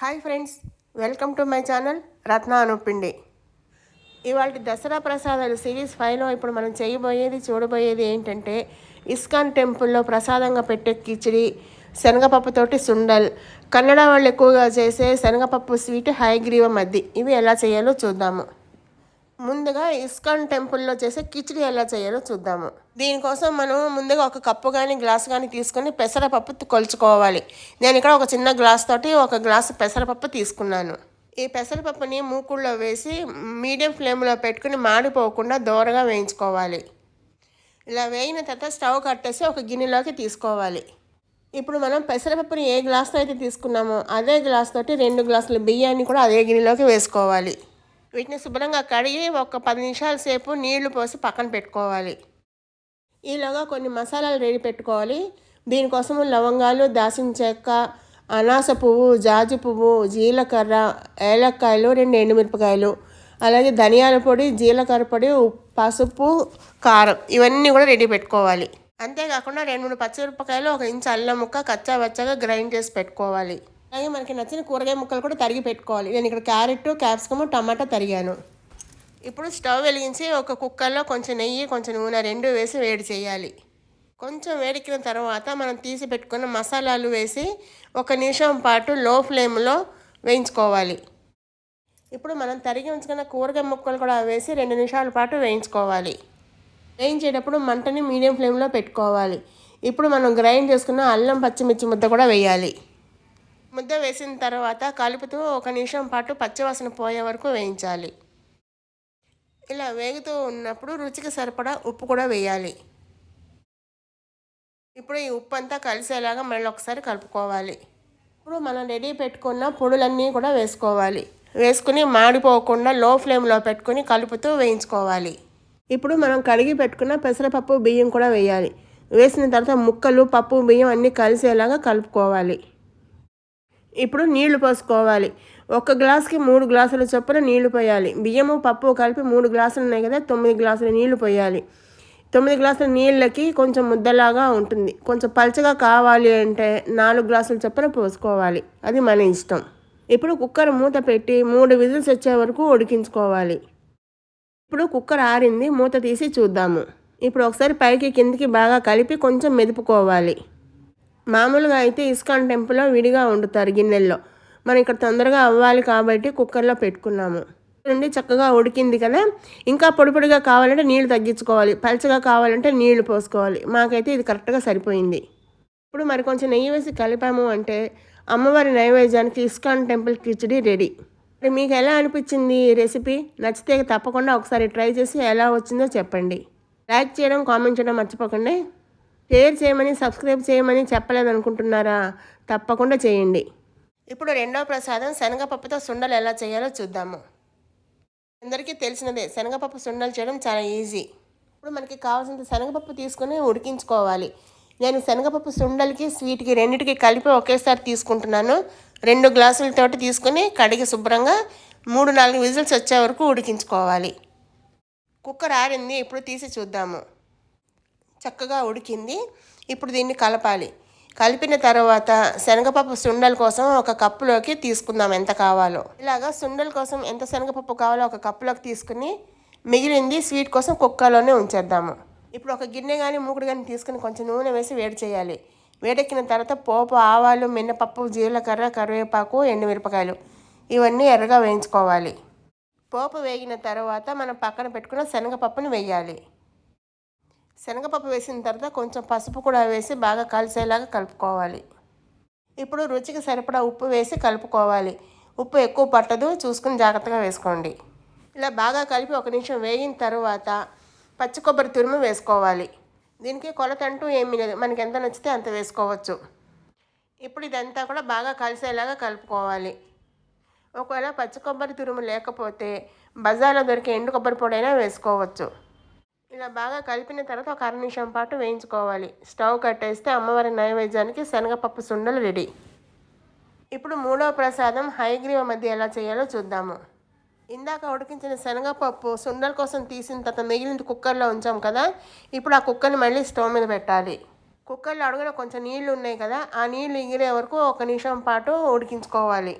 Hi friends welcome to my channel Ratna Anupindi. ఇవాళ దసరా ప్రసాదాలు series ఫైవ్లో ఇప్పుడు మనం చేయబోయేది చూడబోయేది ఏంటంటే ఇస్కాన్ టెంపుల్లో ప్రసాదంగా పెట్టే కిచిడి శనగపప్పుతోటి సుండల్. కన్నడ వాళ్ళు ఎక్కువగా చేసే శనగపప్పు స్వీట్ హైగ్రీవ మద్ది ఇవి ఎలా చేయాలో చూద్దాము. ముందుగా ఇస్కాన్ టెంపుల్లో చేసే కిచిడి ఎలా చేయాలో చూద్దాము. దీనికోసం మనం ముందుగా ఒక కప్పు కానీ గ్లాస్ కానీ తీసుకొని పెసరపప్పు కొలుచుకోవాలి. నేను ఇక్కడ ఒక చిన్న గ్లాస్ తోటి ఒక గ్లాసు పెసరపప్పు తీసుకున్నాను. ఈ పెసరపప్పుని మూకుళ్ళలో వేసి మీడియం ఫ్లేమ్లో పెట్టుకుని మాడిపోకుండా దోరగా వేయించుకోవాలి. ఇలా వేయిన తర్వాత స్టవ్ కట్టేసి ఒక గిన్నెలోకి తీసుకోవాలి. ఇప్పుడు మనం పెసరపప్పుని ఏ గ్లాస్తో అయితే తీసుకున్నామో అదే గ్లాస్ తోటి రెండు గ్లాసుల బియ్యాన్ని కూడా అదే గిన్నెలోకి వేసుకోవాలి. వీటిని శుభ్రంగా కడిగి ఒక పది నిమిషాల సేపు నీళ్ళు పోసి పక్కన పెట్టుకోవాలి. ఈలోగా కొన్ని మసాలాలు రెడీ పెట్టుకోవాలి. దీనికోసము లవంగాలు దాసిన చెక్క అనాస పువ్వు జాజి పువ్వు జీలకర్ర ఏలక్కాయలు రెండు ఎండుమిరపకాయలు అలాగే ధనియాల పొడి జీలకర్ర పొడి పసుపు కారం ఇవన్నీ కూడా రెడీ పెట్టుకోవాలి. అంతేకాకుండా రెండు మూడు పచ్చిమిరపకాయలు ఒక ఇంచు అల్లం ముక్క కచ్చా వచ్చాగా గ్రైండ్ చేసి పెట్టుకోవాలి. అలాగే మనకి నచ్చిన కూరగాయ ముక్కలు కూడా తరిగి పెట్టుకోవాలి. నేను ఇక్కడ క్యారెట్ క్యాప్సికమ్ టమాటా తరిగాను. ఇప్పుడు స్టవ్ వెలిగించి ఒక కుక్కర్లో కొంచెం నెయ్యి కొంచెం నూనె రెండు వేసి వేడి చేయాలి. కొంచెం వేడెక్కిన తర్వాత మనం తీసి పెట్టుకున్న మసాలాలు వేసి ఒక నిమిషం పాటు లో ఫ్లేమ్లో వేయించుకోవాలి. ఇప్పుడు మనం తరిగి ఉంచుకున్న కూరగాయ ముక్కలు కూడా వేసి రెండు నిమిషాల పాటు వేయించుకోవాలి. వేయించేటప్పుడు మంటని మీడియం ఫ్లేమ్లో పెట్టుకోవాలి. ఇప్పుడు మనం గ్రైండ్ చేసుకున్న అల్లం పచ్చిమిర్చి ముద్ద కూడా వేయాలి. ముద్ద వేసిన తర్వాత కలుపుతూ ఒక నిమిషం పాటు పచ్చివాసన పోయే వరకు వేయించాలి. ఇలా వేగుతూ ఉన్నప్పుడు రుచికి సరిపడా ఉప్పు కూడా వేయాలి. ఇప్పుడు ఈ ఉప్పు అంతా కలిసేలాగా మళ్ళీ ఒకసారి కలుపుకోవాలి. ఇప్పుడు మనం రెడీ పెట్టుకున్న పొడులన్నీ కూడా వేసుకోవాలి. వేసుకుని మాడిపోకుండా లో ఫ్లేమ్లో పెట్టుకుని కలుపుతూ వేయించుకోవాలి. ఇప్పుడు మనం కడిగి పెట్టుకున్న పెసరపప్పు బియ్యం కూడా వేయాలి. వేసిన తర్వాత ముక్కలు పప్పు బియ్యం అన్నీ కలిసేలాగా కలుపుకోవాలి. ఇప్పుడు నీళ్ళు పోసుకోవాలి. ఒక గ్లాస్కి మూడు గ్లాసుల చొప్పున నీళ్ళు పోయాలి. బియ్యము పప్పు కలిపి మూడు గ్లాసులు ఉన్నాయి కదా తొమ్మిది గ్లాసుల నీళ్ళు పోయాలి. తొమ్మిది గ్లాసుల నీళ్ళకి కొంచెం ముద్దలాగా ఉంటుంది. కొంచెం పల్చగా కావాలి అంటే నాలుగు గ్లాసుల చొప్పున పోసుకోవాలి. అది మన ఇష్టం. ఇప్పుడు కుక్కర్ మూత పెట్టి మూడు విజిల్స్ వచ్చే వరకు ఉడికించుకోవాలి. ఇప్పుడు కుక్కర్ ఆరింది మూత తీసి చూద్దాము. ఇప్పుడు ఒకసారి పైకి కిందికి బాగా కలిపి కొంచెం మెదుపుకోవాలి. మామూలుగా అయితే ఇస్కాన్ టెంపుల్లో విడిగా వండుతారు గిన్నెల్లో. మనం ఇక్కడ తొందరగా అవ్వాలి కాబట్టి కుక్కర్లో పెట్టుకున్నాము. నుండి చక్కగా ఉడికింది కదా. ఇంకా పొడి పొడిగా కావాలంటే నీళ్ళు తగ్గించుకోవాలి. పలచగా కావాలంటే నీళ్ళు పోసుకోవాలి. మాకైతే ఇది కరెక్ట్గా సరిపోయింది. ఇప్పుడు మరి కొంచెం నెయ్యి వేసి కలిపాము అంటే అమ్మవారి నైవేద్యానికి ఇస్కాన్ టెంపుల్ కిచడి రెడీ. మరి మీకు ఎలా అనిపించింది ఈ రెసిపీ? నచ్చితే తప్పకుండా ఒకసారి ట్రై చేసి ఎలా వచ్చిందో చెప్పండి. లైక్ చేయడం కామెంట్ చేయడం మర్చిపోకండి. షేర్ చేయమని సబ్స్క్రైబ్ చేయమని చెప్పలేదనుకుంటున్నారా? తప్పకుండా చేయండి. ఇప్పుడు రెండవ ప్రసాదం శనగపప్పుతో సుండలు ఎలా చేయాలో చూద్దాము. అందరికీ తెలిసినదే శనగపప్పు సుండలు చేయడం చాలా ఈజీ. ఇప్పుడు మనకి కావాల్సినంత శనగపప్పు తీసుకొని ఉడికించుకోవాలి. నేను శనగపప్పు సుండలకి స్వీట్కి రెండింటికి కలిపి ఒకేసారి తీసుకుంటున్నాను. రెండు గ్లాసులతోటి తీసుకొని కడిగి శుభ్రంగా మూడు నాలుగు విజిల్స్ వచ్చే వరకు ఉడికించుకోవాలి. కుక్కర్ ఆరింది ఇప్పుడు తీసి చూద్దాము. చక్కగా ఉడికింది. ఇప్పుడు దీన్ని కలపాలి. కలిపిన తర్వాత శనగపప్పు సుండల కోసం ఒక కప్పులోకి తీసుకుందాం ఎంత కావాలో. ఇలాగా సుండల కోసం ఎంత శనగపప్పు కావాలో ఒక కప్పులోకి తీసుకుని మిగిలింది స్వీట్ కోసం కుక్కలోనే ఉంచేద్దాము. ఇప్పుడు ఒక గిన్నె కానీ మూకుడు కానీ తీసుకుని కొంచెం నూనె వేసి వేడి చేయాలి. వేడెక్కిన తర్వాత పోపు ఆవాలు మినపప్పు జీలకర్ర కరివేపాకు ఎండుమిరపకాయలు ఇవన్నీ ఎర్రగా వేయించుకోవాలి. పోపు వేగిన తర్వాత మనం పక్కన పెట్టుకున్న శనగపప్పును వేయాలి. శనగపప్పు వేసిన తర్వాత కొంచెం పసుపు కూడా వేసి బాగా కలిసేలాగా కలుపుకోవాలి. ఇప్పుడు రుచికి సరిపడా ఉప్పు వేసి కలుపుకోవాలి. ఉప్పు ఎక్కువ పట్టదు చూసుకుని జాగ్రత్తగా వేసుకోండి. ఇలా బాగా కలిపి ఒక నిమిషం వేగిన తర్వాత పచ్చి కొబ్బరి తురుము వేసుకోవాలి. దీనికి కొలత అంటూ ఏమీ లేదు. మనకి ఎంత నచ్చితే అంత వేసుకోవచ్చు. ఇప్పుడు ఇదంతా కూడా బాగా కలిసేలాగా కలుపుకోవాలి. ఒకవేళ పచ్చి కొబ్బరి తురుము లేకపోతే బజార్లో దొరికే ఎండు కొబ్బరి పొడి అయినా వేసుకోవచ్చు. ఇలా బాగా కలిపిన తర్వాత ఒక అర నిమిషం పాటు వేయించుకోవాలి. స్టవ్ కట్టేస్తే అమ్మవారి నైవేద్యానికి శనగపప్పు సుండలు రెడీ. ఇప్పుడు మూడవ ప్రసాదం హైగ్రీవ మధ్య ఎలా చేయాలో చూద్దాము. ఇందాక ఉడికించిన శనగపప్పు సుండల కోసం తీసిన తర్వాత మిగిలిన కుక్కర్లో ఉంచాం కదా ఇప్పుడు ఆ కుక్కర్ని మళ్ళీ స్టవ్ మీద పెట్టాలి. కుక్కర్లో అడుగున కొంచెం నీళ్ళు ఉన్నాయి కదా ఆ నీళ్ళు ఎగిరే వరకు ఒక నిమిషం పాటు ఉడికించుకోవాలి.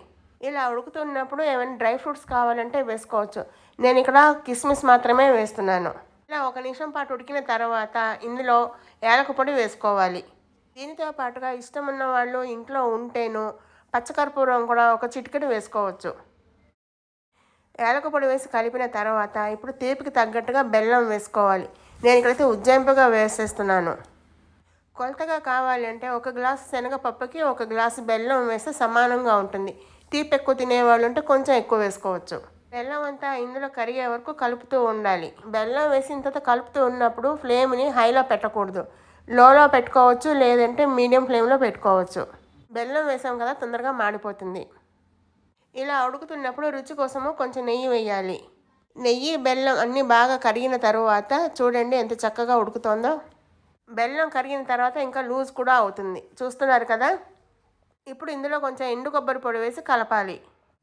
ఇలా ఉడుకుతున్నప్పుడు ఏమైనా డ్రై ఫ్రూట్స్ కావాలంటే వేసుకోవచ్చు. నేను ఇక్కడ కిస్మిస్ మాత్రమే వేస్తున్నాను. ఇలా ఒక నిమిషం పాటు ఉడికిన తర్వాత ఇందులో యాలక పొడి వేసుకోవాలి. దీనితో పాటుగా ఇష్టం ఉన్న వాళ్ళు ఇంట్లో ఉంటేను పచ్చకర్పూరం కూడా ఒక చిటికెడు వేసుకోవచ్చు. యాలక పొడి వేసి కలిపిన తర్వాత ఇప్పుడు తీపికి తగ్గట్టుగా బెల్లం వేసుకోవాలి. నేను ఇక్కడైతే ఉజ్జాయింపుగా వేసేస్తున్నాను. కొలతగా కావాలంటే ఒక గ్లాసు శనగపప్పుకి ఒక గ్లాసు బెల్లం వేస్తే సమానంగా ఉంటుంది. తీపి ఎక్కువ తినేవాళ్ళు ఉంటే కొంచెం ఎక్కువ వేసుకోవచ్చు. బెల్లం అంతా ఇందులో కరిగే వరకు కలుపుతూ ఉండాలి. బెల్లం వేసిన తర్వాత కలుపుతూ ఉన్నప్పుడు ఫ్లేమ్ని హైలో పెట్టకూడదు. లోలో పెట్టుకోవచ్చు లేదంటే మీడియం ఫ్లేమ్లో పెట్టుకోవచ్చు. బెల్లం వేసాం కదా తొందరగా మాడిపోతుంది. ఇలా ఉడుకుతున్నప్పుడు రుచి కోసము కొంచెం నెయ్యి వేయాలి. నెయ్యి బెల్లం అన్నీ బాగా కరిగిన తర్వాత చూడండి ఎంత చక్కగా ఉడుకుతోందో. బెల్లం కరిగిన తర్వాత ఇంకా లూజ్ కూడా అవుతుంది. చూస్తున్నారు కదా? ఇప్పుడు ఇందులో కొంచెం ఎండు కొబ్బరి పొడి వేసి కలపాలి.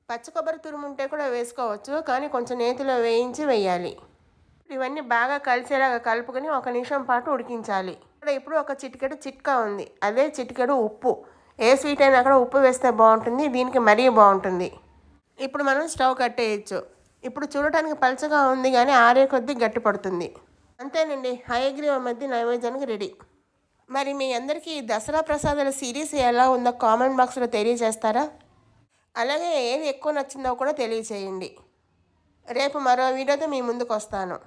పచ్చి కొబ్బరి తురుము ఉంటే కూడా వేసుకోవచ్చు కానీ కొంచెం నేతిలో వేయించి వేయాలి. ఇవన్నీ బాగా కలిసేలాగా కలుపుకొని ఒక నిమిషం పాటు ఉడికించాలి. ఇక్కడ ఇప్పుడు ఒక చిటికెడు చిట్కా ఉంది. అదే చిటికెడు ఉప్పు. ఏ స్వీట్ అయినా కూడా ఉప్పు వేస్తే బాగుంటుంది దీనికి మరీ బాగుంటుంది. ఇప్పుడు మనం స్టవ్ కట్టేయచ్చు. ఇప్పుడు చూడటానికి పలచగా ఉంది కానీ ఆరే కొద్దీ గట్టి పడుతుంది. అంతేనండి హయగ్రీవ మధ్య నైవేద్యానికి రెడీ. మరి మీ అందరికీ దసరా ప్రసాదాల సిరీస్ ఎలా ఉందో కామెంట్ బాక్స్లో తెలియజేస్తారా? అలాగే ఏది ఎక్కువ నచ్చిందో కూడా తెలియచేయండి. రేపు మరో వీడియోతో మీ ముందుకు వస్తాను